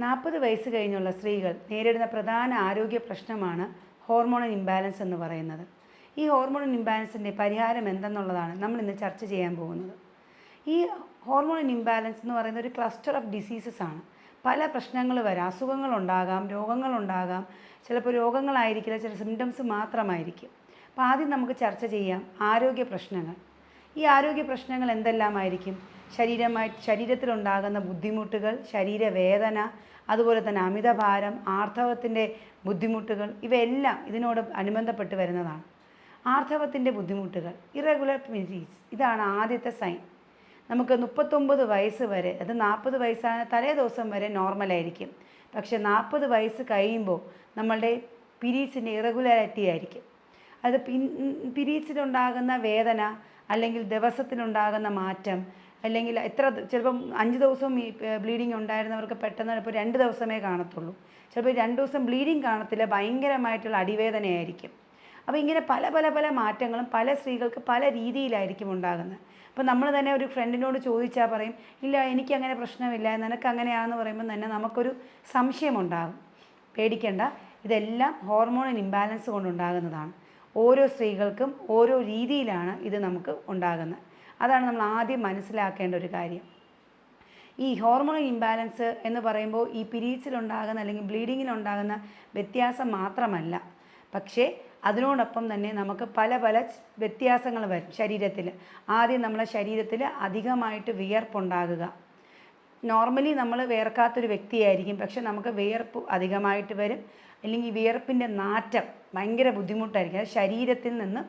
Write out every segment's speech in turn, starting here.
നാൽപ്പത് വയസ്സ് കഴിഞ്ഞുള്ള സ്ത്രീകൾ നേരിടുന്ന പ്രധാന ആരോഗ്യ പ്രശ്നമാണ് ഹോർമോണൽ ഇംബാലൻസ് എന്ന് പറയുന്നത്. ഈ ഹോർമോണൽ ഇംബാലൻസിന്റെ പരിഹാരം എന്തെന്നുള്ളതാണ് നമ്മൾ ഇന്ന് ചർച്ച ചെയ്യാൻ പോകുന്നത്. ഈ ഹോർമോണൽ ഇംബാലൻസ് എന്ന് പറയുന്ന ഒരു ക്ലസ്റ്റർ ഓഫ് ഡിസീസസ് ആണ്. പല പ്രശ്നങ്ങൾ വരാം. അസുഖങ്ങളുണ്ടാകാം രോഗങ്ങളുണ്ടാകാം ചിലപ്പോൾ രോഗങ്ങളായിരിക്കില്ല ചില സിംറ്റംസ് മാത്രമായിരിക്കും. അപ്പോൾ ആദ്യം നമുക്ക് ചർച്ച ചെയ്യാം ആരോഗ്യ പ്രശ്നങ്ങൾ. ഈ ആരോഗ്യ പ്രശ്നങ്ങൾ എന്തെല്ലാമായിരിക്കും? ശരീരമായി ശരീരത്തിലുണ്ടാകുന്ന ബുദ്ധിമുട്ടുകൾ ശരീരവേദന അതുപോലെ തന്നെ അമിതഭാരം ആർത്തവത്തിന്റെ ബുദ്ധിമുട്ടുകൾ ഇവയെല്ലാം ഇതിനോട് അനുബന്ധപ്പെട്ട് വരുന്നതാണ്. ആർത്തവത്തിന്റെ ബുദ്ധിമുട്ടുകൾ ഇറഗുലർ പീരീഡ്സ് ഇതാണ് ആദ്യത്തെ സൈൻ നമുക്ക് മുപ്പത്തൊമ്പത് വയസ്സ് വരെ അത് നാൽപ്പത് വയസ്സായ തലേ ദിവസം വരെ നോർമലായിരിക്കും പക്ഷേ നാൽപ്പത് വയസ്സ് കഴിയുമ്പോൾ നമ്മളുടെ പിരീഡ്സിന്റെ ഇറഗുലാരിറ്റി ആയിരിക്കും. അത് പിൻ പിരീഡ്സിലുണ്ടാകുന്ന വേദന അല്ലെങ്കിൽ ദിവസത്തിലുണ്ടാകുന്ന മാറ്റം അല്ലെങ്കിൽ എത്ര ചിലപ്പം അഞ്ച് ദിവസം ഈ ബ്ലീഡിങ് ഉണ്ടായിരുന്നവർക്ക് പെട്ടെന്ന് ഇപ്പോൾ രണ്ട് ദിവസമേ കാണത്തുള്ളൂ. ചിലപ്പോൾ രണ്ട് ദിവസം ബ്ലീഡിങ് കാണത്തില്ല ഭയങ്കരമായിട്ടുള്ള അടിവേദനയായിരിക്കും. അപ്പോൾ ഇങ്ങനെ പല പല പല മാറ്റങ്ങളും പല സ്ത്രീകൾക്ക് പല രീതിയിലായിരിക്കും ഉണ്ടാകുന്നത്. അപ്പോൾ നമ്മൾ തന്നെ ഒരു ഫ്രണ്ടിനോട് ചോദിച്ചാൽ പറയും ഇല്ല എനിക്ക് അങ്ങനെ പ്രശ്നമില്ല നിനക്ക് അങ്ങനെയാണെന്ന് പറയുമ്പോൾ തന്നെ നമുക്കൊരു സംശയമുണ്ടാകും പേടിക്കേണ്ട ഇതെല്ലാം ഹോർമോണൽ ഇംബാലൻസ് കൊണ്ടുണ്ടാകുന്നതാണ്. ഓരോ സ്ത്രീകൾക്കും ഓരോ രീതിയിലാണ് ഇത് നമുക്ക് ഉണ്ടാകുന്നത്. അതാണ് നമ്മൾ ആദ്യം മനസ്സിലാക്കേണ്ട ഒരു കാര്യം. ഈ ഹോർമോൺ ഇംബാലൻസ് എന്ന് പറയുമ്പോൾ ഈ പിരീച്ചിലുണ്ടാകുന്ന അല്ലെങ്കിൽ ബ്ലീഡിങ്ങിലുണ്ടാകുന്ന വ്യത്യാസം മാത്രമല്ല. പക്ഷേ അതിനോടൊപ്പം തന്നെ നമുക്ക് പല പല വ്യത്യാസങ്ങൾ വരും ശരീരത്തിൽ. ആദ്യം നമ്മളെ ശരീരത്തിൽ അധികമായിട്ട് വിയർപ്പുണ്ടാകുക. നോർമലി നമ്മൾ വിയർക്കാത്തൊരു വ്യക്തിയായിരിക്കും. പക്ഷെ നമുക്ക് വിയർപ്പ് അധികമായിട്ട് വരും. അല്ലെങ്കിൽ വിയർപ്പിന്റെ നാറ്റം ഭയങ്കര ബുദ്ധിമുട്ടായിരിക്കും. അത് ശരീരത്തിൽ നിന്ന്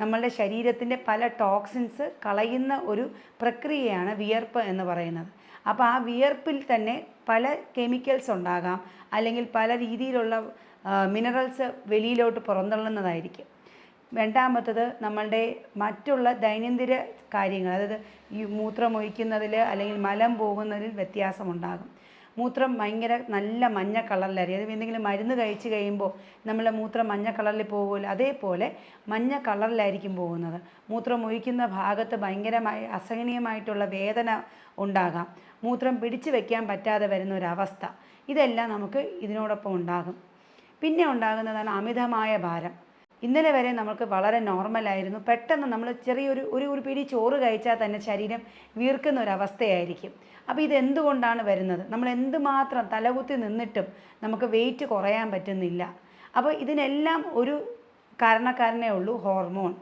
നമ്മളുടെ ശരീരത്തിന്റെ പല ടോക്സിൻസ് കളയുന്ന ഒരു പ്രക്രിയയാണ് വിയർപ്പ് എന്ന് പറയുന്നത്. അപ്പോൾ ആ വിയർപ്പിൽ തന്നെ പല കെമിക്കൽസ് ഉണ്ടാകാം. അല്ലെങ്കിൽ പല രീതിയിലുള്ള മിനറൽസ് വെളിയിലോട്ട് പുറന്തള്ളുന്നതായിരിക്കും. രണ്ടാമത്തത് നമ്മളുടെ മറ്റുള്ള ദൈനംദിന കാര്യങ്ങൾ അതായത് ഈ മൂത്രമൊഴിക്കുന്നതിൽ അല്ലെങ്കിൽ മലം പോകുന്നതിൽ വ്യത്യാസമുണ്ടാകും. മൂത്രം ഭയങ്കര നല്ല മഞ്ഞ കളറിലായിരിക്കും. അത് എന്തെങ്കിലും മരുന്ന് കഴിച്ച് കഴിയുമ്പോൾ നമ്മളെ മൂത്രം മഞ്ഞ കളറിൽ പോകുമല്ലോ. അതേപോലെ മഞ്ഞ കളറിലായിരിക്കും പോകുന്നത്. മൂത്രം ഒഴിക്കുന്ന ഭാഗത്ത് ഭയങ്കരമായി അസഹനീയമായിട്ടുള്ള വേദന ഉണ്ടാകാം. മൂത്രം പിടിച്ചു വയ്ക്കാൻ പറ്റാതെ വരുന്ന ഒരവസ്ഥ ഇതെല്ലാം നമുക്ക് ഇതിനോടൊപ്പം ഉണ്ടാകും. പിന്നെ ഉണ്ടാകുന്നതാണ് അമിതമായ ഭാരം. ഇന്നലെ വരെ നമുക്ക് വളരെ നോർമലായിരുന്നു പെട്ടെന്ന് നമ്മൾ ചെറിയൊരു ഒരു ഒരു പിടി ചോറ് കഴിച്ചാൽ തന്നെ ശരീരം വീർക്കുന്ന ഒരു അവസ്ഥയായിരിക്കും. അപ്പോൾ ഇത് എന്തുകൊണ്ടാണ് വരുന്നത്? നമ്മൾ എന്തുമാത്രം തലകുത്തി നിന്നിട്ടും നമുക്ക് വെയിറ്റ് കുറയാൻ പറ്റുന്നില്ല. അപ്പോൾ ഇതിനെല്ലാം ഒരു കാരണക്കാരനേ ഉള്ളൂ ഹോർമോൺ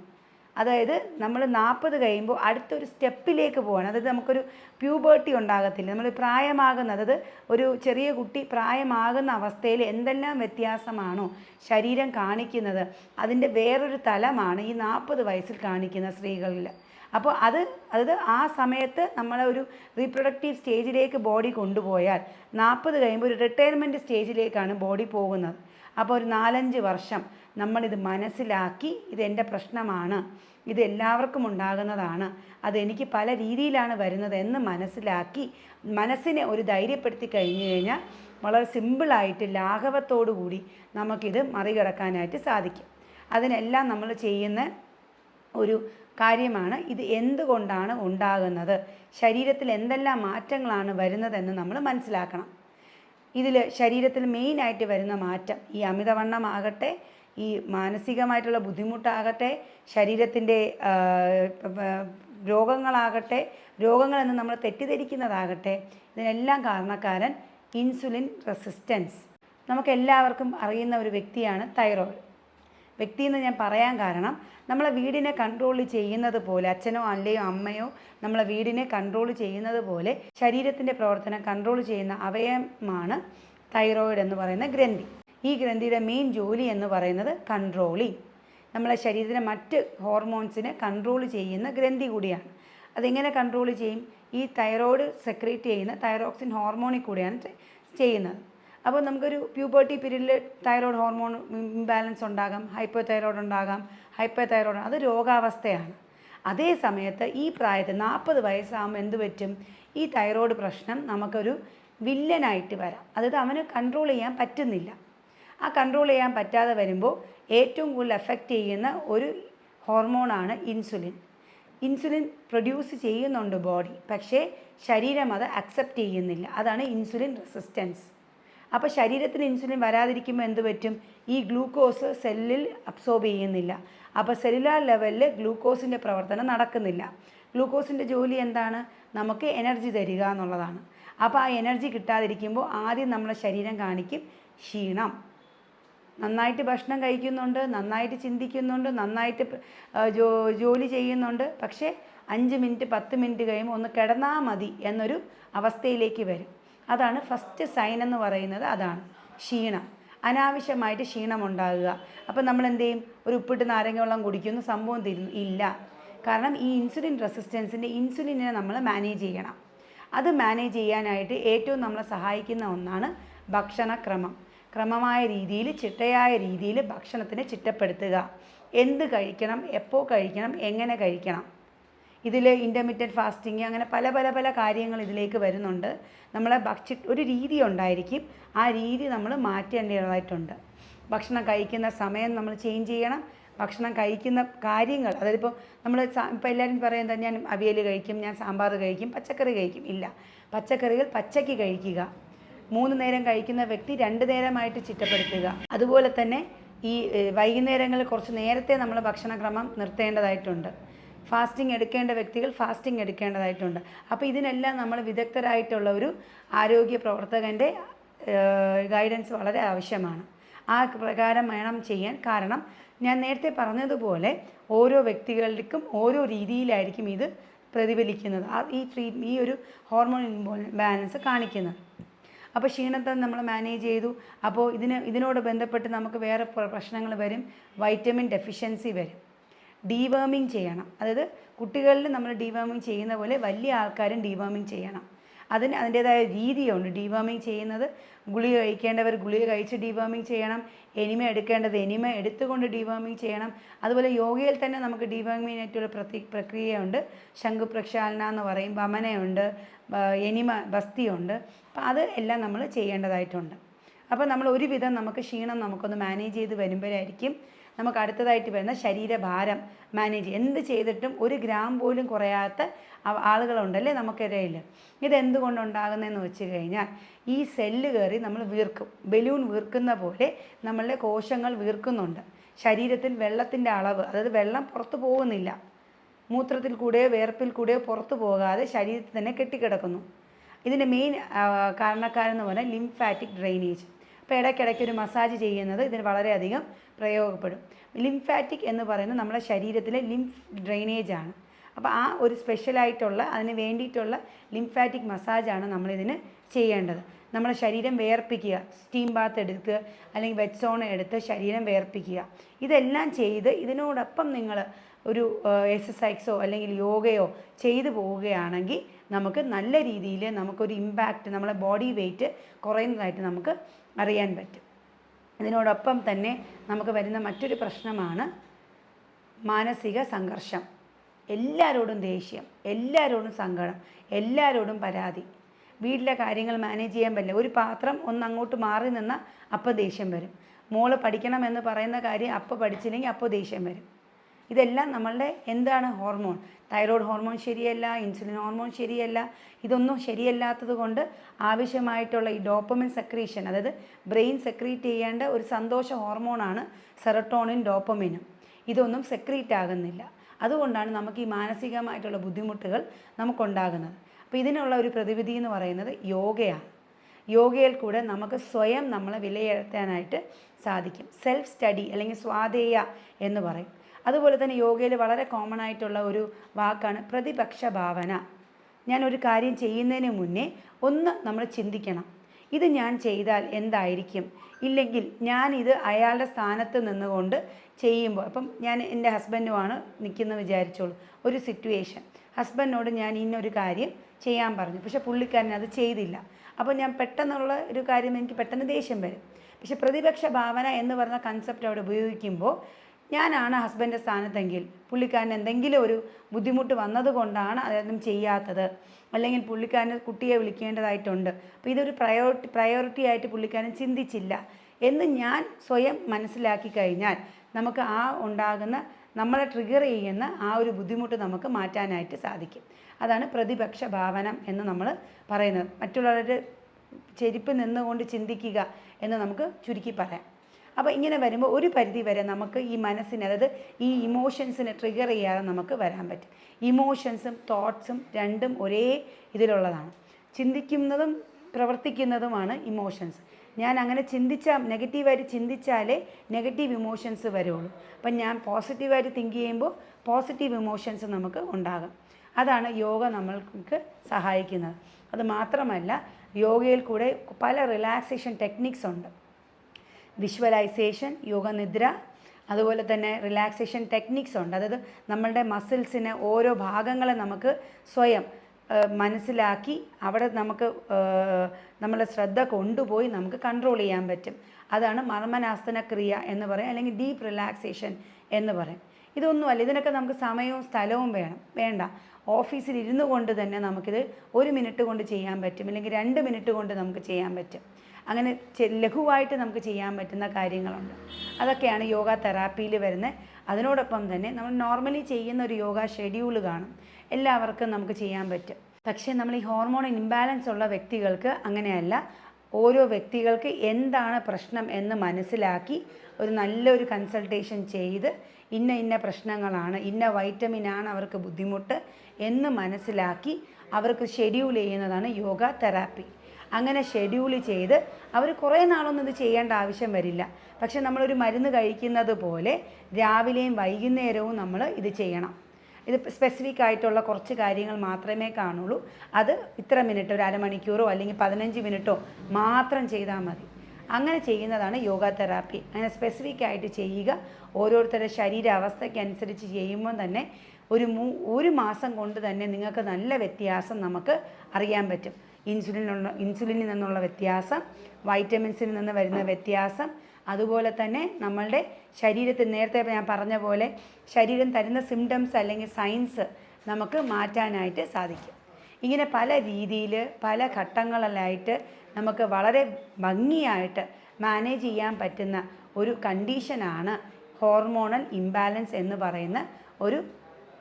അതായത് നമ്മൾ നാൽപ്പത് കഴിയുമ്പോൾ അടുത്തൊരു സ്റ്റെപ്പിലേക്ക് പോവാണ് അതായത് നമുക്കൊരു പ്യൂബേർട്ടി ഉണ്ടാകത്തില്ല. നമ്മൾ പ്രായമാകുന്ന അതായത് ഒരു ചെറിയ കുട്ടി പ്രായമാകുന്ന അവസ്ഥയിൽ എന്തെല്ലാം വ്യത്യാസമാണോ ശരീരം കാണിക്കുന്നത് അതിന്റെ വേറൊരു തലമാണ് ഈ നാൽപ്പത് വയസ്സിൽ കാണിക്കുന്ന സ്ത്രീകളിൽ. അപ്പോൾ അത് അതായത് ആ സമയത്ത് നമ്മളെ ഒരു റീപ്രൊഡക്റ്റീവ് സ്റ്റേജിലേക്ക് ബോഡി കൊണ്ടുപോയാൽ നാൽപ്പത് കഴിയുമ്പോൾ ഒരു റിട്ടയർമെന്റ് സ്റ്റേജിലേക്കാണ് ബോഡി പോകുന്നത്. അപ്പോൾ ഒരു നാലഞ്ച് വർഷം നമ്മളിത് മനസ്സിലാക്കി ഇതെന്റെ പ്രശ്നമാണ്. ഇത് എല്ലാവർക്കും ഉണ്ടാകുന്നതാണ്. അതെനിക്ക് പല രീതിയിലാണ് വരുന്നത് എന്ന് മനസ്സിലാക്കി മനസ്സിനെ ഒരു ധൈര്യപ്പെടുത്തി കഴിഞ്ഞു കഴിഞ്ഞാൽ വളരെ സിമ്പിളായിട്ട് ലാഘവത്തോടു കൂടി നമുക്കിത് മറികടക്കാനായിട്ട് സാധിക്കും. അതിനെല്ലാം നമ്മൾ ചെയ്യുന്ന ഒരു കാര്യമാണ് ഇത് എന്തുകൊണ്ടാണ് ഉണ്ടാകുന്നത്? ശരീരത്തിൽ എന്തെല്ലാം മാറ്റങ്ങളാണ് വരുന്നതെന്ന് നമ്മൾ മനസ്സിലാക്കണം. ഇതിൽ ശരീരത്തിൽ മെയിനായിട്ട് വരുന്ന മാറ്റം ഈ അമിതവണ്ണമാകട്ടെ ഈ മാനസികമായിട്ടുള്ള ബുദ്ധിമുട്ടാകട്ടെ ശരീരത്തിന്റെ രോഗങ്ങളാകട്ടെ രോഗങ്ങളെന്ന് നമ്മൾ തെറ്റിദ്ധരിക്കുന്നതാകട്ടെ ഇതിനെല്ലാം കാരണക്കാരൻ ഇൻസുലിൻ റെസിസ്റ്റൻസ് നമുക്കെല്ലാവർക്കും അറിയുന്ന ഒരു വ്യക്തിയാണ് തൈറോയ്ഡ് വ്യക്തി എന്ന് ഞാൻ പറയാൻ കാരണം നമ്മളെ വീടിനെ കൺട്രോൾ ചെയ്യുന്നത് പോലെ അച്ഛനോ അല്ലയോ അമ്മയോ നമ്മളെ വീടിനെ കൺട്രോൾ ചെയ്യുന്നത് പോലെ ശരീരത്തിന്റെ പ്രവർത്തനം കൺട്രോൾ ചെയ്യുന്ന അവയമാണ് തൈറോയിഡ് എന്ന് പറയുന്ന ഗ്രന്ഥി. ഈ ഗ്രന്ഥിയുടെ മെയിൻ ജോലി എന്ന് പറയുന്നത് കൺട്രോളിങ് നമ്മളെ ശരീരത്തിലെ മറ്റ് ഹോർമോൺസിനെ കൺട്രോൾ ചെയ്യുന്ന ഗ്രന്ഥി കൂടിയാണ്. അതെങ്ങനെ കൺട്രോൾ ചെയ്യും? ഈ തൈറോയിഡ് സെക്രീറ്റ് ചെയ്യുന്ന തൈറോക്സിൻ ഹോർമോണിൽ കൂടിയാണ് ചെയ്യുന്നത്. അപ്പോൾ നമുക്കൊരു പ്യൂബേർട്ടി പീരീഡിൽ തൈറോയ്ഡ് ഹോർമോൺ ഇംബാലൻസ് ഉണ്ടാകാം ഹൈപ്പോ തൈറോയ്ഡ് ഉണ്ടാകാം ഹൈപ്പോ തൈറോയ്ഡ് അത് രോഗാവസ്ഥയാണ്. അതേ സമയത്ത് ഈ പ്രായത്തിൽ നാൽപ്പത് വയസ്സാകുമ്പോൾ എന്ത് പറ്റും? ഈ തൈറോയ്ഡ് പ്രശ്നം നമുക്കൊരു വില്ലനായിട്ട് വരാം. അതായത് അവന് കൺട്രോൾ ചെയ്യാൻ പറ്റുന്നില്ല. ആ കൺട്രോൾ ചെയ്യാൻ പറ്റാതെ വരുമ്പോൾ ഏറ്റവും കൂടുതൽ എഫക്റ്റ് ചെയ്യുന്ന ഒരു ഹോർമോണാണ് ഇൻസുലിൻ ഇൻസുലിൻ പ്രൊഡ്യൂസ് ചെയ്യുന്നുണ്ട് ബോഡി പക്ഷേ ശരീരം അത് അക്സെപ്റ്റ് ചെയ്യുന്നില്ല. അതാണ് ഇൻസുലിൻ റെസിസ്റ്റൻസ് അപ്പോൾ ശരീരത്തിന് ഇൻസുലിൻ വരാതിരിക്കുമ്പോൾ എന്ത് പറ്റും? ഈ ഗ്ലൂക്കോസ് സെല്ലിൽ അബ്സോർബ് ചെയ്യുന്നില്ല. അപ്പോൾ സെല്ലുലാർ ലെവലിൽ ഗ്ലൂക്കോസിന്റെ പ്രവർത്തനം നടക്കുന്നില്ല. ഗ്ലൂക്കോസിന്റെ ജോലി എന്താണ്? നമുക്ക് എനർജി തരിക എന്നുള്ളതാണ്. അപ്പോൾ ആ എനർജി കിട്ടാതിരിക്കുമ്പോൾ ആദ്യം നമ്മുടെ ശരീരം കാണിക്കും ക്ഷീണം. നന്നായിട്ട് ഭക്ഷണം കഴിക്കുന്നുണ്ട് നന്നായിട്ട് ചിന്തിക്കുന്നുണ്ട് നന്നായിട്ട് ജോ ജോലി ചെയ്യുന്നുണ്ട്. പക്ഷേ അഞ്ച് മിനിറ്റ് പത്ത് മിനിറ്റ് കഴിയുമ്പോൾ ഒന്ന് കിടന്നാൽ മതി എന്നൊരു അവസ്ഥയിലേക്ക് വരും. അതാണ് ഫസ്റ്റ് സൈൻ എന്ന് പറയുന്നത് അതാണ്. ക്ഷീണം. അനാവശ്യമായിട്ട് ക്ഷീണം ഉണ്ടാകുക അപ്പം നമ്മൾ എന്ത് ചെയ്യും ഒരു ഉപ്പിട്ട് നാരങ്ങ വെള്ളം കുടിക്കുന്ന സംഭവം ഇല്ല. കാരണം ഈ ഇൻസുലിൻ റെസിസ്റ്റൻസിന്റെ ഇൻസുലിനെ നമ്മൾ മാനേജ് ചെയ്യണം. അത് മാനേജ് ചെയ്യാനായിട്ട് ഏറ്റവും നമ്മളെ സഹായിക്കുന്ന ഒന്നാണ് ഭക്ഷണക്രമം. ക്രമമായ രീതിയിൽ ചിട്ടയായ രീതിയിൽ ഭക്ഷണത്തിനെ ചിട്ടപ്പെടുത്തുക. എന്ത് കഴിക്കണം എപ്പോൾ കഴിക്കണം എങ്ങനെ കഴിക്കണം. ഇതിൽ ഇന്റർമീഡിയറ്റ് ഫാസ്റ്റിംഗ് അങ്ങനെ പല പല പല കാര്യങ്ങൾ ഇതിലേക്ക് വരുന്നുണ്ട്. നമ്മളെ ഭക്ഷി ഒരു രീതി ഉണ്ടായിരിക്കും. ആ രീതി നമ്മൾ മാറ്റേണ്ടതായിട്ടുണ്ട്. ഭക്ഷണം കഴിക്കുന്ന സമയം നമ്മൾ ചേഞ്ച് ചെയ്യണം. ഭക്ഷണം കഴിക്കുന്ന കാര്യങ്ങൾ അതായത് ഇപ്പോൾ നമ്മൾ ഇപ്പോൾ എല്ലാവരും പറയുന്നത് ഞാൻ അവിയൽ കഴിക്കും ഞാൻ സാമ്പാർ കഴിക്കും പച്ചക്കറി കഴിക്കും. ഇല്ല. പച്ചക്കറികൾ പച്ചയ്ക്ക് കഴിക്കുക. മൂന്ന് നേരം കഴിക്കുന്ന വ്യക്തി രണ്ട് നേരമായിട്ട് ചിട്ടപ്പെടുത്തുക. അതുപോലെ തന്നെ ഈ വൈകുന്നേരങ്ങളിൽ കുറച്ച് നേരത്തെ നമ്മൾ ഭക്ഷണക്രമം നിർത്തേണ്ടതായിട്ടുണ്ട്. ഫാസ്റ്റിംഗ് എടുക്കേണ്ട വ്യക്തികൾ ഫാസ്റ്റിംഗ് എടുക്കേണ്ടതായിട്ടുണ്ട്. അപ്പോൾ ഇതിനെല്ലാം നമ്മൾ വിദഗ്ധരായിട്ടുള്ള ഒരു ആരോഗ്യ പ്രവർത്തകന്റെ ഗൈഡൻസ് വളരെ ആവശ്യമാണ്. ആ പ്രകാരം വേണം ചെയ്യാൻ. കാരണം ഞാൻ നേരത്തെ പറഞ്ഞതുപോലെ ഓരോ വ്യക്തികൾക്കും ഓരോ രീതിയിലായിരിക്കും ഇത് പ്രതിഫലിക്കുന്നത്. ഈ ട്രീ ഈ ഒരു ഹോർമോൺ ബാലൻസ് കാണിക്കുന്നത്. അപ്പോൾ ക്ഷീണത്തെ നമ്മൾ മാനേജ് ചെയ്തു. അപ്പോൾ ഇതിന് ഇതിനോട് ബന്ധപ്പെട്ട് നമുക്ക് വേറെ പ്രശ്നങ്ങൾ വരും. വൈറ്റമിൻ ഡെഫിഷ്യൻസി വരും. ഡീവേമിങ് ചെയ്യണം. അതായത് കുട്ടികളിൽ നമ്മൾ ഡീവേമിങ് ചെയ്യുന്ന പോലെ വലിയ ആൾക്കാരും ഡീവേമിങ് ചെയ്യണം. അതിന് അതിന്റേതായ രീതിയുണ്ട്. ഡീവേമിങ് ചെയ്യുന്നത് ഗുളിക കഴിക്കേണ്ടവർ ഗുളിക കഴിച്ച് ഡീവേമിങ് ചെയ്യണം. എനിമ എടുക്കേണ്ടത് എനിമ എടുത്തുകൊണ്ട് ഡീവേമിങ് ചെയ്യണം. അതുപോലെ യോഗയിൽ തന്നെ നമുക്ക് ഡീവേമിങ്ങിനായിട്ടുള്ള പ്രതി പ്രക്രിയയുണ്ട്. ശംഖു പ്രക്ഷാളന എന്ന് പറയും വമനയുണ്ട് എനിമ ബസ്തിയുണ്ട്. അപ്പോൾ അത് എല്ലാം നമ്മൾ ചെയ്യേണ്ടതായിട്ടുണ്ട്. അപ്പോൾ നമ്മൾ ഒരുവിധം നമുക്ക് ക്ഷീണം നമുക്കൊന്ന് മാനേജ് ചെയ്ത് വരുമ്പോഴായിരിക്കും നമുക്ക് അടുത്തതായിട്ട് വരുന്ന ശരീരഭാരം മാനേജ് എന്ത് ചെയ്തിട്ടും ഒരു ഗ്രാം പോലും കുറയാത്ത ആളുകളുണ്ടല്ലേ നമുക്കിടയിൽ ഇതെന്തുകൊണ്ടുണ്ടാകുന്നതെന്ന് വെച്ച് കഴിഞ്ഞാൽ ഈ സെല്ല് കയറി നമ്മൾ വീർക്കും. ബലൂൺ വീർക്കുന്ന പോലെ നമ്മളുടെ കോശങ്ങൾ വീർക്കുന്നുണ്ട്. ശരീരത്തിൽ വെള്ളത്തിന്റെ അളവ് അതായത് വെള്ളം പുറത്തു പോകുന്നില്ല. മൂത്രത്തിൽ കൂടെയോ വേർപ്പിൽ കൂടെയോ പുറത്തു പോകാതെ ശരീരത്തിൽ തന്നെ കെട്ടിക്കിടക്കുന്നു. ഇതിന്റെ മെയിൻ കാരണക്കാരെന്ന് പറഞ്ഞാൽ ലിംഫാറ്റിക് ഡ്രെയിനേജ് അപ്പോൾ ഇടയ്ക്കിടയ്ക്ക് ഒരു മസാജ് ചെയ്യുന്നത് ഇതിന് വളരെയധികം പ്രയോഗപ്പെടും. ലിംഫാറ്റിക് എന്ന് പറയുന്നത് നമ്മുടെ ശരീരത്തിലെ ലിംഫ് ഡ്രെയിനേജ് ആണ്. അപ്പോൾ ആ ഒരു സ്പെഷ്യലായിട്ടുള്ള അതിന് വേണ്ടിയിട്ടുള്ള ലിംഫാറ്റിക് മസാജാണ് നമ്മളിതിന് ചെയ്യേണ്ടത്. നമ്മുടെ ശരീരം വേർപ്പിക്കുക സ്റ്റീം ബാത്ത് എടുക്കുക അല്ലെങ്കിൽ വെറ്റ് സോൺ എടുത്ത് ശരീരം വേർപ്പിക്കുക. ഇതെല്ലാം ചെയ്ത് ഇതിനോടൊപ്പം നിങ്ങൾ ഒരു എക്സസൈസോ അല്ലെങ്കിൽ യോഗയോ ചെയ്തു പോവുകയാണെങ്കിൽ നമുക്ക് നല്ല രീതിയിൽ നമുക്കൊരു ഇമ്പാക്റ്റ് നമ്മളെ ബോഡി വെയിറ്റ് കുറയുന്നതായിട്ട് നമുക്ക് അറിയാൻ പറ്റും. ഇതിനോടൊപ്പം തന്നെ നമുക്ക് വരുന്ന മറ്റൊരു പ്രശ്നമാണ് മാനസിക സംഘർഷം. എല്ലാവരോടും ദേഷ്യം എല്ലാവരോടും സങ്കടം എല്ലാവരോടും പരാതി. വീട്ടിലെ കാര്യങ്ങൾ മാനേജ് ചെയ്യാൻ പറ്റില്ല. ഒരു പാത്രം ഒന്ന് അങ്ങോട്ട് മാറി നിന്നാൽ അപ്പോൾ ദേഷ്യം വരും. മോൾ പഠിക്കണമെന്ന് പറയുന്ന കാര്യം അപ്പോൾ പഠിച്ചില്ലെങ്കിൽ അപ്പോൾ ദേഷ്യം വരും. ഇതെല്ലാം നമ്മളുടെ എന്താണ് ഹോർമോൺ? തൈറോയ്ഡ് ഹോർമോൺ ശരിയല്ല ഇൻസുലിൻ ഹോർമോൺ ശരിയല്ല ഇതൊന്നും ശരിയല്ലാത്തത് കൊണ്ട് ആവശ്യമായിട്ടുള്ള ഈ ഡോപ്പമിൻ സെക്രീഷൻ അതായത് ബ്രെയിൻ സെക്രീറ്റ് ചെയ്യേണ്ട ഒരു സന്തോഷ ഹോർമോണാണ് സെറട്ടോണിൻ ഡോപ്പമിനും. ഇതൊന്നും സെക്രീറ്റ് ആകുന്നില്ല. അതുകൊണ്ടാണ് നമുക്ക് ഈ മാനസികമായിട്ടുള്ള ബുദ്ധിമുട്ടുകൾ നമുക്കുണ്ടാകുന്നത്. അപ്പോൾ ഇതിനുള്ള ഒരു പ്രതിവിധി എന്ന് പറയുന്നത് യോഗയാണ്. യോഗയിൽ കൂടെ നമുക്ക് സ്വയം നമ്മളെ വിലയിരുത്താനായിട്ട് സാധിക്കും. സെൽഫ് സ്റ്റഡി അല്ലെങ്കിൽ സ്വാധേയ എന്ന് പറയും. അതുപോലെ തന്നെ യോഗയിൽ വളരെ കോമൺ ആയിട്ടുള്ള ഒരു വാക്കാണ് പ്രതിപക്ഷ ഭാവന. ഞാൻ ഒരു കാര്യം ചെയ്യുന്നതിന് മുന്നേ ഒന്ന് നമ്മൾ ചിന്തിക്കണം. ഇത് ഞാൻ ചെയ്താൽ എന്തായിരിക്കും? ഇല്ലെങ്കിൽ ഞാനിത് അയാളുടെ സ്ഥാനത്ത് നിന്നുകൊണ്ട് ചെയ്യുമ്പോൾ അപ്പം ഞാൻ എന്റെ ഹസ്ബൻഡുമാണ് നിൽക്കുന്ന വിചാരിച്ചോളൂ ഒരു സിറ്റുവേഷൻ ഹസ്ബൻഡിനോട് ഞാൻ ഇന്നൊരു കാര്യം ചെയ്യാൻ പറഞ്ഞു. പക്ഷേ പുള്ളിക്കാരൻ അത് ചെയ്തില്ല. അപ്പോൾ ഞാൻ പെട്ടെന്നുള്ള ഒരു കാര്യം എനിക്ക് പെട്ടെന്ന് ദേഷ്യം വരും. പക്ഷേ പ്രതിപക്ഷ ഭാവന എന്ന് പറഞ്ഞ കൺസെപ്റ്റ് അവിടെ ഉപയോഗിക്കുമ്പോൾ ഞാനാണ് ഹസ്ബൻഡ് സ്ഥാനത്തെങ്കിൽ പുള്ളിക്കാരന് എന്തെങ്കിലും ഒരു ബുദ്ധിമുട്ട് വന്നതുകൊണ്ടാണ് അതൊന്നും ചെയ്യാത്തത്. അല്ലെങ്കിൽ പുള്ളിക്കാരന് കുട്ടിയെ വിളിക്കേണ്ടതായിട്ടുണ്ട്. അപ്പോൾ ഇതൊരു പ്രയോറിറ്റി പ്രയോറിറ്റി ആയിട്ട് പുള്ളിക്കാരൻ ചിന്തിച്ചില്ല. എന്ന് ഞാൻ സ്വയം മനസ്സിലാക്കി കഴിഞ്ഞാൽ നമുക്ക് ആ ഉണ്ടാകുന്ന നമ്മളെ ട്രിഗർ ചെയ്യുന്ന ആ ഒരു ബുദ്ധിമുട്ട് നമുക്ക് മാറ്റാനായിട്ട് സാധിക്കും. അതാണ് പ്രതിപക്ഷ ഭാവനം എന്ന് നമ്മൾ പറയുന്നത്. മറ്റുള്ളവരുടെ ചെരുപ്പ് നിന്നുകൊണ്ട് ചിന്തിക്കുക എന്ന് നമുക്ക് ചുരുക്കി പറയാം. അപ്പോൾ ഇങ്ങനെ വരുമ്പോൾ ഒരു പരിധി വരെ നമുക്ക് ഈ മനസ്സിന് അതായത് ഈ ഇമോഷൻസിനെ ട്രിഗർ ചെയ്യാതെ നമുക്ക് വരാൻ പറ്റും. ഇമോഷൻസും തോട്ട്സും രണ്ടും ഒരേ ഇതിലുള്ളതാണ്. ചിന്തിക്കുന്നതും പ്രവർത്തിക്കുന്നതുമാണ് ഇമോഷൻസ് ഞാൻ അങ്ങനെ ചിന്തിച്ചാൽ നെഗറ്റീവായിട്ട് ചിന്തിച്ചാലേ നെഗറ്റീവ് ഇമോഷൻസ് വരുള്ളൂ അപ്പം ഞാൻ പോസിറ്റീവായിട്ട് തിങ്ക് ചെയ്യുമ്പോൾ പോസിറ്റീവ് ഇമോഷൻസ് നമുക്ക് ഉണ്ടാകും. അതാണ് യോഗ നമ്മൾക്ക് സഹായിക്കുന്നത്. അത് മാത്രമല്ല യോഗയിൽ കൂടെ പല റിലാക്സേഷൻ ടെക്നിക്സ് ഉണ്ട്. വിഷ്വലൈസേഷൻ യോഗനിദ്ര അതുപോലെ തന്നെ റിലാക്സേഷൻ ടെക്നിക്സ് ഉണ്ട്. അതായത് നമ്മളുടെ മസിൽസിന് ഓരോ ഭാഗങ്ങളെ നമുക്ക് സ്വയം മനസ്സിലാക്കി അവിടെ നമുക്ക് നമ്മുടെ ശ്രദ്ധ കൊണ്ടുപോയി നമുക്ക് കൺട്രോൾ ചെയ്യാൻ പറ്റും. അതാണ് മർമ്മനാസ്തന ക്രിയ എന്ന് പറയും അല്ലെങ്കിൽ ഡീപ്പ് റിലാക്സേഷൻ എന്ന് പറയും. ഇതൊന്നുമല്ല ഇതിനൊക്കെ നമുക്ക് സമയവും സ്ഥലവും വേണം വേണ്ട. ഓഫീസിൽ ഇരുന്നു കൊണ്ട് തന്നെ നമുക്കിത് ഒരു മിനിറ്റ് കൊണ്ട് ചെയ്യാൻ പറ്റും അല്ലെങ്കിൽ രണ്ട് മിനിറ്റ് കൊണ്ട് നമുക്ക് ചെയ്യാൻ പറ്റും. അങ്ങനെ ലഘുവായിട്ട് നമുക്ക് ചെയ്യാൻ പറ്റുന്ന കാര്യങ്ങളുണ്ട്. അതൊക്കെയാണ് യോഗ തെറാപ്പിയിൽ വരുന്നത്. അതിനോടൊപ്പം തന്നെ നമ്മൾ നോർമലി ചെയ്യുന്ന ഒരു യോഗ ഷെഡ്യൂൾ കാണും. എല്ലാവർക്കും നമുക്ക് ചെയ്യാൻ പറ്റും. പക്ഷേ നമ്മൾ ഈ ഹോർമോൺ ഇംബാലൻസ് ഉള്ള വ്യക്തികൾക്ക് അങ്ങനെയല്ല. ഓരോ വ്യക്തികൾക്ക് എന്താണ് പ്രശ്നം എന്ന് മനസ്സിലാക്കി ഒരു നല്ലൊരു കൺസൾട്ടേഷൻ ചെയ്ത് ഇന്ന ഇന്ന പ്രശ്നങ്ങളാണ് ഇന്ന വൈറ്റമിനാണ് അവർക്ക് ബുദ്ധിമുട്ട് എന്ന് മനസ്സിലാക്കി അവർക്ക് ഷെഡ്യൂൾ ചെയ്യുന്നതാണ് യോഗ തെറാപ്പി. അങ്ങനെ ഷെഡ്യൂൾ ചെയ്ത് അവർ കുറേ നാളൊന്നും ഇത് ചെയ്യേണ്ട ആവശ്യം വരില്ല. പക്ഷെ നമ്മളൊരു മരുന്ന് കഴിക്കുന്നത് പോലെ രാവിലെയും വൈകുന്നേരവും നമ്മൾ ഇത് ചെയ്യണം. ഇത് സ്പെസിഫിക് ആയിട്ടുള്ള കുറച്ച് കാര്യങ്ങൾ മാത്രമേ കാണുള്ളൂ. അത് ഇത്ര മിനിറ്റ് ഒരു അരമണിക്കൂറോ അല്ലെങ്കിൽ പതിനഞ്ച് മിനിറ്റോ മാത്രം ചെയ്താൽ മതി. അങ്ങനെ ചെയ്യുന്നതാണ് യോഗ തെറാപ്പി അങ്ങനെ സ്പെസിഫിക് ആയിട്ട് ചെയ്യുക ഓരോരുത്തരുടെ ശരീരാവസ്ഥയ്ക്കനുസരിച്ച് ചെയ്യുമ്പോൾ തന്നെ ഒരു മൂ ഒരു മാസം കൊണ്ട് തന്നെ നിങ്ങൾക്ക് നല്ല വ്യത്യാസം നമുക്ക് അറിയാൻ പറ്റും. ഇൻസുലിനുള്ള ഇൻസുലിനിൽ നിന്നുള്ള വ്യത്യാസം വൈറ്റമിൻസിൽ നിന്ന് വരുന്ന വ്യത്യാസം അതുപോലെ തന്നെ നമ്മളുടെ ശരീരത്തിൽ നേരത്തെ ഞാൻ പറഞ്ഞ പോലെ ശരീരം തരുന്ന സിംറ്റംസ് അല്ലെങ്കിൽ സൈൻസ് നമുക്ക് മാറ്റാനായിട്ട് സാധിക്കും. ഇങ്ങനെ പല രീതിയിൽ പല ഘട്ടങ്ങളിലായിട്ട് നമുക്ക് വളരെ ഭംഗിയായിട്ട് മാനേജ് ചെയ്യാൻ പറ്റുന്ന ഒരു കണ്ടീഷനാണ് ഹോർമോണൽ ഇംബാലൻസ് എന്ന് പറയുന്ന ഒരു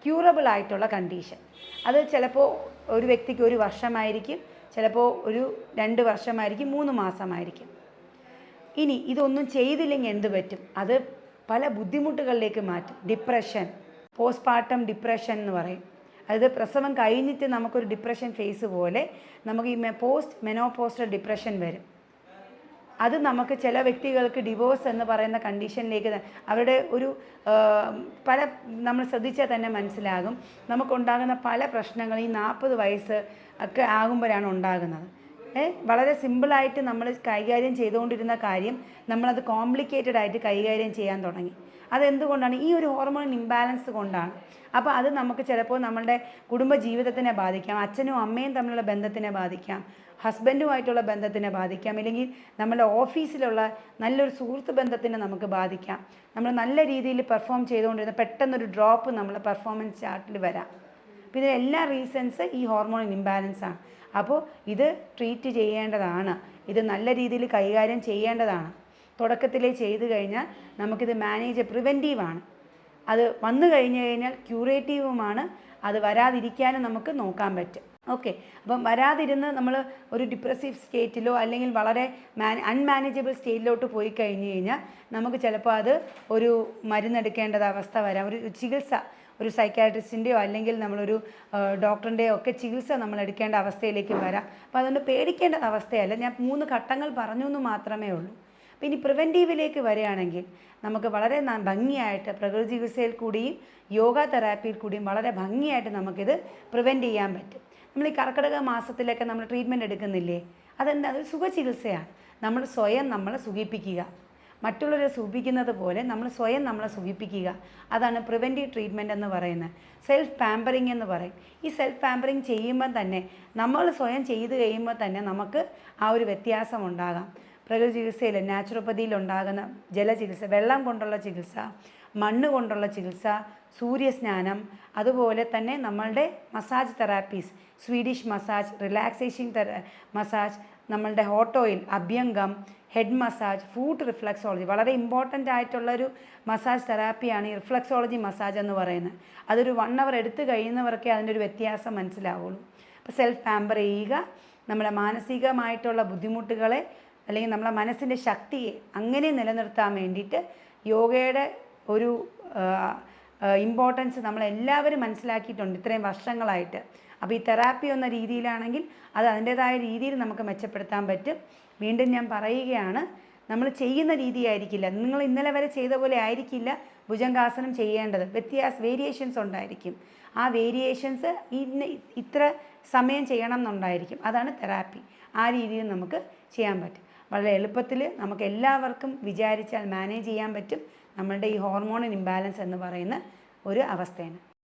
ക്യൂറബിൾ ആയിട്ടുള്ള കണ്ടീഷൻ അത് ചിലപ്പോൾ ഒരു വ്യക്തിക്ക് ഒരു വർഷമായിരിക്കും ചിലപ്പോൾ ഒരു രണ്ട് വർഷമായിരിക്കും മൂന്ന് മാസമായിരിക്കും. ഇനി ഇതൊന്നും ചെയ്തില്ലെങ്കിൽ എന്ത് പറ്റും? അത് പല ബുദ്ധിമുട്ടുകളിലേക്ക് മാറ്റും. ഡിപ്രഷൻ പോസ്റ്റ്പാർട്ടം ഡിപ്രഷൻ എന്ന് പറയും. അതായത് പ്രസവം കഴിഞ്ഞിട്ട് നമുക്കൊരു ഡിപ്രഷൻ ഫേസ് പോലെ നമുക്ക് ഈ പോസ്റ്റ് മെനോപോസ്റ്റൽ ഡിപ്രഷൻ വരും. അത് നമുക്ക് ചില വ്യക്തികൾക്ക് ഡിവോഴ്സ് എന്ന് പറയുന്ന കണ്ടീഷനിലേക്ക് അവരുടെ ഒരു പല നമ്മൾ ശ്രദ്ധിച്ചാൽ തന്നെ മനസ്സിലാകും. നമുക്കുണ്ടാകുന്ന പല പ്രശ്നങ്ങളും ഈ നാൽപ്പത് വയസ്സ് ഒക്കെ ആകുമ്പോഴാണ് ഉണ്ടാകുന്നത്. വളരെ സിമ്പിളായിട്ട് നമ്മൾ കൈകാര്യം ചെയ്തുകൊണ്ടിരുന്ന കാര്യം നമ്മളത് കോംപ്ലിക്കേറ്റഡ് ആയിട്ട് കൈകാര്യം ചെയ്യാൻ തുടങ്ങി. അതെന്തുകൊണ്ടാണ്? ഈ ഒരു ഹോർമോൺ ഇംബാലൻസ് കൊണ്ടാണ്. അപ്പോൾ അത് നമുക്ക് ചിലപ്പോൾ നമ്മളുടെ കുടുംബ ജീവിതത്തിനെ ബാധിക്കാം. അച്ഛനും അമ്മയും തമ്മിലുള്ള ബന്ധത്തിനെ ബാധിക്കാം. ഹസ്ബൻഡുമായിട്ടുള്ള ബന്ധത്തിനെ ബാധിക്കാം. അല്ലെങ്കിൽ നമ്മുടെ ഓഫീസിലുള്ള നല്ലൊരു സുഹൃത്ത് ബന്ധത്തിനെ നമുക്ക് ബാധിക്കാം. നമ്മൾ നല്ല രീതിയിൽ പെർഫോം ചെയ്തുകൊണ്ടിരുന്ന പെട്ടെന്നൊരു ഡ്രോപ്പ് നമ്മളെ പെർഫോമൻസ് ചാർട്ടിൽ വരാം. അപ്പോൾ ഇതിന് എല്ലാ റീസൺസ് ഈ ഹോർമോൺ ഇംബാലൻസ് ആണ്. അപ്പോൾ ഇത് ട്രീറ്റ് ചെയ്യേണ്ടതാണ്. ഇത് നല്ല രീതിയിൽ കൈകാര്യം ചെയ്യേണ്ടതാണ്. തുടക്കത്തിലേ ചെയ്തു കഴിഞ്ഞാൽ നമുക്കിത് മാനേജ് പ്രിവെന്റീവാണ് അത് വന്നു കഴിഞ്ഞു കഴിഞ്ഞാൽ ക്യൂറേറ്റീവുമാണ് അത് വരാതിരിക്കാനും നമുക്ക് നോക്കാൻ പറ്റും. ഓക്കെ അപ്പം വരാതിരുന്ന് നമ്മൾ ഒരു ഡിപ്രസീവ് സ്റ്റേറ്റിലോ അല്ലെങ്കിൽ വളരെ മാൻ അൺമാനേജബിൾ സ്റ്റേറ്റിലോട്ട് പോയി കഴിഞ്ഞു കഴിഞ്ഞാൽ നമുക്ക് ചിലപ്പോൾ അത് ഒരു മരുന്നെടുക്കേണ്ടത് അവസ്ഥ വരാം. ഒരു ചികിത്സ ഒരു സൈക്കാട്രിസ്റ്റിന്റെയോ അല്ലെങ്കിൽ നമ്മളൊരു ഡോക്ടറിന്റെയോ ഒക്കെ ചികിത്സ നമ്മൾ എടുക്കേണ്ട അവസ്ഥയിലേക്ക് വരാം. അപ്പോൾ അതുകൊണ്ട് പേടിക്കേണ്ട അവസ്ഥയല്ല. ഞാൻ മൂന്ന് ഘട്ടങ്ങൾ പറഞ്ഞു എന്ന് മാത്രമേ ഉള്ളൂ. അപ്പോൾ ഇനി പ്രിവെന്റീവിലേക്ക് വരികയാണെങ്കിൽ നമുക്ക് വളരെ ഭംഗിയായിട്ട് പ്രകൃതി ചികിത്സയിൽ കൂടിയും യോഗ തെറാപ്പിയിൽ കൂടിയും വളരെ ഭംഗിയായിട്ട് നമുക്കിത് പ്രിവെന്റ് ചെയ്യാൻ പറ്റും. നമ്മൾ ഈ കർക്കിടക മാസത്തിലൊക്കെ നമ്മൾ ട്രീറ്റ്മെന്റ് എടുക്കുന്നില്ലേ? അതെന്താ? അതൊരു സുഖചികിത്സയാണ് നമ്മൾ സ്വയം നമ്മളെ സുഖിപ്പിക്കുക. മറ്റുള്ളവരെ സൂപിക്കുന്നത് പോലെ നമ്മൾ സ്വയം നമ്മളെ സൂപിപ്പിക്കുക അതാണ് പ്രിവെന്റീവ് ട്രീറ്റ്മെന്റ് എന്ന് പറയുന്നത്. സെൽഫ് പാമ്പറിങ് എന്ന് പറയും. ഈ സെൽഫ് പാമ്പറിങ് ചെയ്യുമ്പോൾ തന്നെ നമ്മൾ സ്വയം ചെയ്ത് കഴിയുമ്പോൾ തന്നെ നമുക്ക് ആ ഒരു വ്യത്യാസം ഉണ്ടാകാം. പ്രകൃതി ചികിത്സയിൽ നാച്ചുറോപ്പതിയിൽ ഉണ്ടാകുന്ന ജലചികിത്സ വെള്ളം കൊണ്ടുള്ള ചികിത്സ മണ്ണ് കൊണ്ടുള്ള ചികിത്സ സൂര്യസ്നാനം അതുപോലെ തന്നെ നമ്മളുടെ massage therapies Swedish massage relaxation തെറ massage നമ്മളുടെ ഹോട്ട് ഓയിൽ അഭ്യംഗം ഹെഡ് മസാജ് ഫൂട്ട് റിഫ്ലക്സോളജി വളരെ ഇമ്പോർട്ടന്റ് ആയിട്ടുള്ളൊരു മസാജ് തെറാപ്പിയാണ് ഈ റിഫ്ലക്സോളജി മസാജ് എന്ന് പറയുന്നത്. അതൊരു വൺ അവർ എടുത്തു കഴിയുന്നവർക്കേ അതിന്റെ ഒരു വ്യത്യാസം മനസ്സിലാവുള്ളൂ. അപ്പോൾ സെൽഫ് പാമ്പർ ചെയ്യുക നമ്മുടെ മാനസികമായിട്ടുള്ള ബുദ്ധിമുട്ടുകളെ അല്ലെങ്കിൽ നമ്മളെ മനസ്സിന്റെ ശക്തിയെ അങ്ങനെ നിലനിർത്താൻ വേണ്ടിയിട്ട് യോഗയുടെ ഒരു ഇമ്പോർട്ടൻസ് നമ്മളെല്ലാവരും മനസ്സിലാക്കിയിട്ടുണ്ട് ഇത്രയും വർഷങ്ങളായിട്ട്. അപ്പോൾ ഈ തെറാപ്പി എന്ന രീതിയിലാണെങ്കിൽ അത് അതിന്റേതായ രീതിയിൽ നമുക്ക് മെച്ചപ്പെടുത്താൻ പറ്റും. വീണ്ടും ഞാൻ പറയുകയാണ് നമ്മൾ ചെയ്യുന്ന രീതിയായിരിക്കില്ല. നിങ്ങൾ ഇന്നലെ വരെ ചെയ്ത പോലെ ആയിരിക്കില്ല ഭുജങ്കാസനം ചെയ്യേണ്ടത്. വ്യത്യാസ വേരിയേഷൻസ് ഉണ്ടായിരിക്കും. ആ വേരിയേഷൻസ് ഇന്ന ഇത്ര സമയം ചെയ്യണം എന്നുണ്ടായിരിക്കും. അതാണ് തെറാപ്പി ആ രീതിയിൽ നമുക്ക് ചെയ്യാൻ പറ്റും. വളരെ എളുപ്പത്തിൽ നമുക്ക് എല്ലാവർക്കും വിചാരിച്ചാൽ മാനേജ് ചെയ്യാൻ പറ്റും. നമ്മളുടെ ഈ ഹോർമോണൽ ഇംബാലൻസ് എന്ന് പറയുന്ന ഒരു അവസ്ഥയാണ്.